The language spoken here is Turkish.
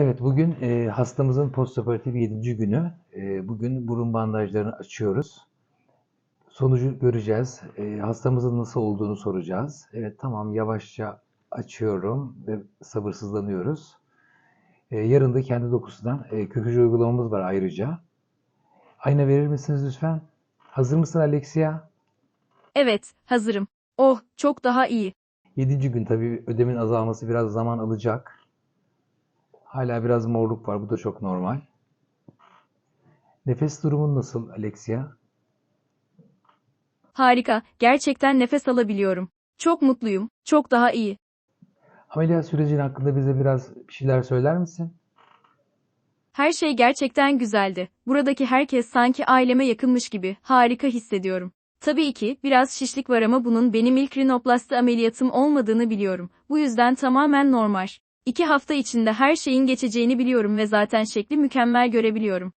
Evet, bugün e, hastamızın postoperatif 7. günü. E, bugün burun bandajlarını açıyoruz. Sonucu göreceğiz. E, hastamızın nasıl olduğunu soracağız. Evet, tamam, yavaşça açıyorum ve sabırsızlanıyoruz. E, yarın da kendi dokusundan e, kök hücre uygulamamız var ayrıca. Ayna verir misiniz lütfen? Hazır mısın Alexia? Evet, hazırım. Oh, çok daha iyi. 7. gün tabii ödemin azalması biraz zaman alacak. Hala biraz morluk var. Bu da çok normal. Nefes durumun nasıl Alexia? Harika, gerçekten nefes alabiliyorum. Çok mutluyum, çok daha iyi. Ameliyat sürecin hakkında bize biraz bir şeyler söyler misin? Her şey gerçekten güzeldi. Buradaki herkes sanki aileme yakınmış gibi. Harika hissediyorum. Tabii ki biraz şişlik var ama bunun benim ilk rinoplasti ameliyatım olmadığını biliyorum. Bu yüzden tamamen normal. İki hafta içinde her şeyin geçeceğini biliyorum ve zaten şekli mükemmel görebiliyorum.